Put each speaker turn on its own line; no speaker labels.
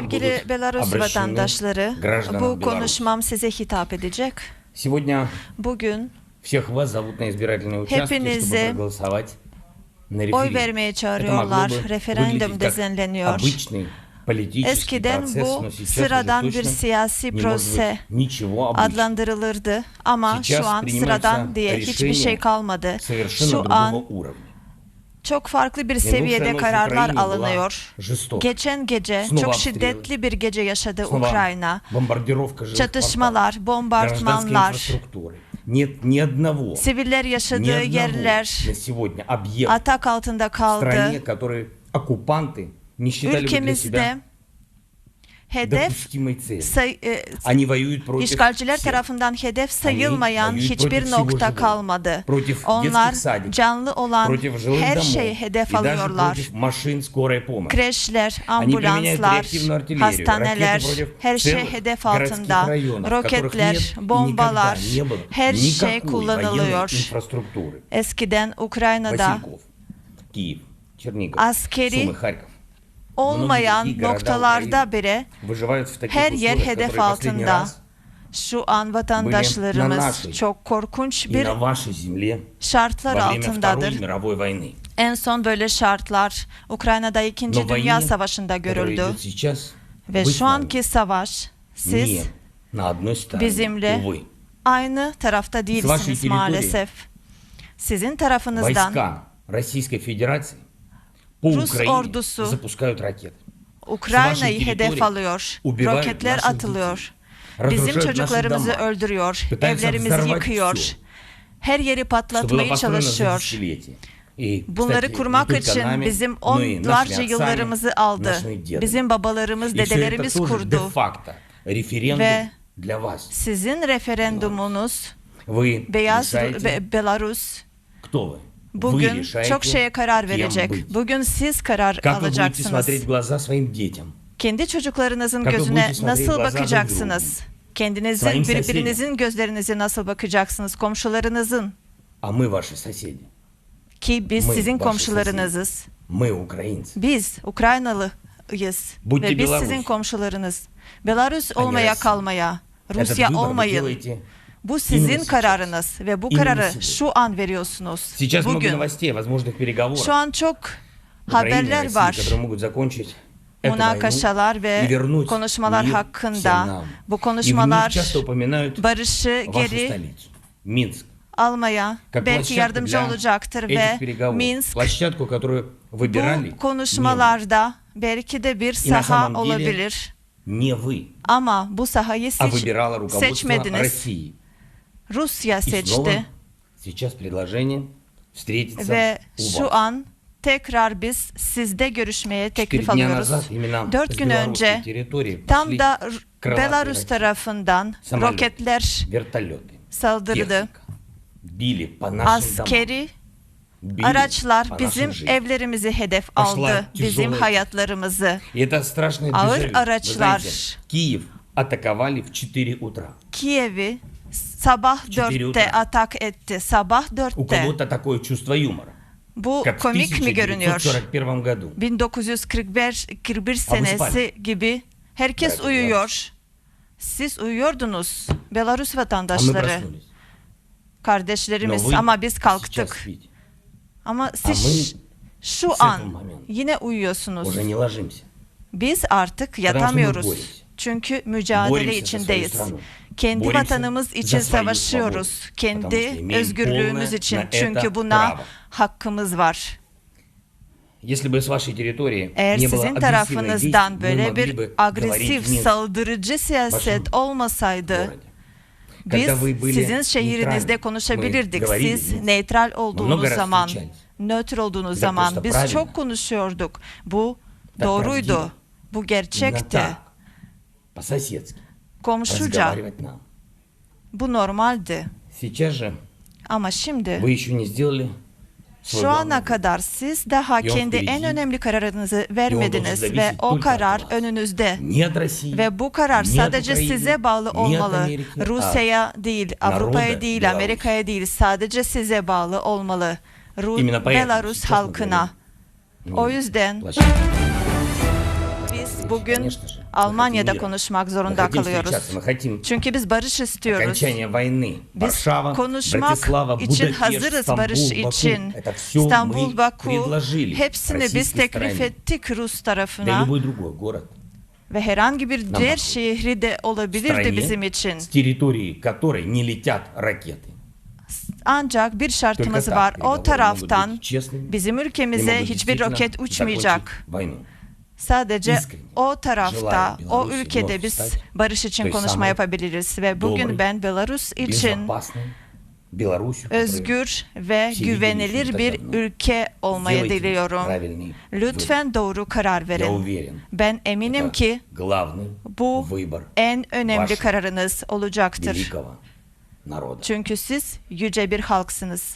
Sevgili Belarus vatandaşları, bu konuşmam size hitap edecek. Bugün hepinizi oy vermeye çağırıyorlar. Referandum düzenleniyor. Eskiden bu sıradan bir siyasi prose adlandırılırdı ama şu an sıradan diye hiçbir şey kalmadı. Şu an çok farklı bir seviyede kararlar alınıyor. Geçen gece çok şiddetli bir gece yaşadı Ukrayna. Çatışmalar,
bombardmanlar,
siviller yaşadığı yerler atak altında kaldı. Ülkemizde hedef say, e, işgalciler tarafından hedef sayılmayan hiçbir nokta kalmadı. Onlar canlı olan her şeyi hedef alıyorlar. Kreşler, ambulanslar, hastaneler, her şey hedef altında. Roketler, bombalar, her şey kullanılıyor. Eskiden Ukrayna'da Askeri olmayan
Многие города
noktalarda
Украины
bile
выживают в таких
her yer
условиях,
hedef
которые последний
altında.
раз
Şu an vatandaşlarımız
нашей
çok korkunç
и
bir
на вашей земле
şartlar
во время Второй
altındadır.
мировой войны.
En son böyle şartlar Ukrayna'da 2.
Но
Dünya
войне,
Savaşı'nda
которая
görüldü.
идет сейчас,
Ve
вы с
şu
нами
anki savaş siz
не на одной стороне,
bizimle
увы.
aynı tarafta
вашей
değilsiniz
территории
maalesef. Sizin tarafınızdan
Войска Российской Федерации по
Rus
Украине
ordusu
запускают ракеты.
Ukrayna'yı
Вашей
hedef
территории
alıyor.
убивают
Roketler
наших
atılıyor.
детей,
Bizim
разрушают наши
çocuklarımızı
дома,
öldürüyor.
Pıtaysa
Evlerimizi
взорвать
yıkıyor.
всё.
Her yeri
что было
patlatmayı
построено за
çalışıyor.
десятилетия. И,
Bunları
кстати,
kurmak
не только
için
нами,
bizim
но и нашими
onlarca
отцами,
yıllarımızı aldı.
нашими дедами.
Bizim babalarımız,
И всё это
dedelerimiz
тоже
kurdu.
де-факто референдум
Ve
для вас.
Sizin referendumunuz
Вы
Beyaz
решаете,
Be- Belarus
кто вы.
Bugün çok şeye karar verecek. Bugün siz karar alacaksınız. Kendi çocuklarınızın gözüne nasıl bakacaksınız? Kendinizin, birbirinizin gözlerinizi nasıl bakacaksınız? Komşularınızın. Ki biz sizin komşularınızız. Biz Ukraynalıyız. Ve biz sizin komşularınız. Belarus olmaya kalmaya, Rusya olmayın.
делаете
Bu sizin
сейчас.
kararınız ve bu
İmенно
kararı
сегодня.
şu an veriyorsunuz.
Сейчас много
Bugün.
новостей о возможных переговорах.
Şu an çok
Украины и
haberler
России,
var.
которые могут закончить эту
Münakaşalar
войну
ve
и вернуть
konuşmalar
мир всем
hakkında.
нам.
Bu
И в них
konuşmalar
часто упоминают
barışı
вашу
geri
столицу, Минск,
almaya
как
belki
площадку
yardımcı
для
olacaktır
этих
ve
переговоров.
Minsk
Площадку, которую выбирали
bu
не
konuşmalarda belki de bir
И на
saha
самом деле
olabilir.
вы, не вы,
Ama bu sahayı
а
seç,
выбирало руководство
seçmediniz. Rusya seçti. Ve şu an tekrar biz sizde görüşmeye teklif alıyoruz. Dört gün önce tam da Belarus tarafından roketler saldırdı. Askeri Araçlar bizim evlerimizi hedef aldı, bizim hayatlarımızı. Ağır araçlar. Kiev'i sabah
Четыре
4'te
утра.
atak etti. Sabah
У
4'te.
кого-то такое чувство юмора,
Bu
как в
komik mi görünüyor?
1941 году.
1941 41 senesi gibi herkes
Bırakın,
uyuyor. Siz uyuyordunuz Belarus
А мы
vatandaşları,
проснулись. Но
kardeşlerimiz
вы
ama biz
сейчас
kalktık.
спите.
Ama
А
siz
мы
şu
с
an
этого момента
yine uyuyorsunuz.
уже не ложимся.
Biz artık
мы
yatamıyoruz.
боремся.
Çünkü mücadele
Боремся за свою
içindeyiz.
страну.
Kendi
Боремся
vatanımız için
за свою
savaşıyoruz.
свободу.
Kendi
Потому что имеем
özgürlüğümüz
полное
için.
на
Çünkü
это
buna
право.
hakkımız var.
Если бы с вашей территории
Eğer
не было
sizin
агрессивных
tarafınızdan
действий, мы
böyle
могли
bir
бы говорить
agresif,
в Минске,
saldırıcı siyaset
Başım-
olmasaydı
городе.
biz
Когда вы были
sizin şehrinizde
нейтральны,
konuşabilirdik.
мы говорили
Siz
в Минске.
neutral
Много
olduğunuz
раз
zaman,
встречались.
nötr olduğunuz
Это
zaman
просто
biz
правильно.
çok konuşuyorduk. Bu
Так
doğruydu.
правдиво.
Bu
Именно
gerçekti.
так, по-соседски,
komşuca bu normaldi. Ama şimdi şu ana kadar siz daha kendi en önemli kararınızı vermediniz ve o karar önünüzde. Ve bu karar sadece size bağlı olmalı. Rusya'ya değil, Avrupa'ya değil, Amerika'ya değil, sadece size bağlı olmalı. Ru Belarus halkına. O yüzden... Biz bugün Almanya'da konuşmak zorunda kalıyoruz. Çünkü biz barış istiyoruz. Biz konuşmak için hazırız barış için. İstanbul, Baku hepsini biz teklif ettik Rus tarafına ve herhangi bir diğer şehri de olabilirdi bizim için. Ancak bir şartımız var. O taraftan bizim ülkemize hiçbir roket uçmayacak. Sadece o tarafta, o ülkede biz barış için konuşma yapabiliriz ve bugün ben Belarus için özgür ve güvenilir bir ülke olmayı diliyorum. Lütfen doğru karar verin. Ben eminim ki bu en önemli kararınız olacaktır. Çünkü siz yüce bir halksınız.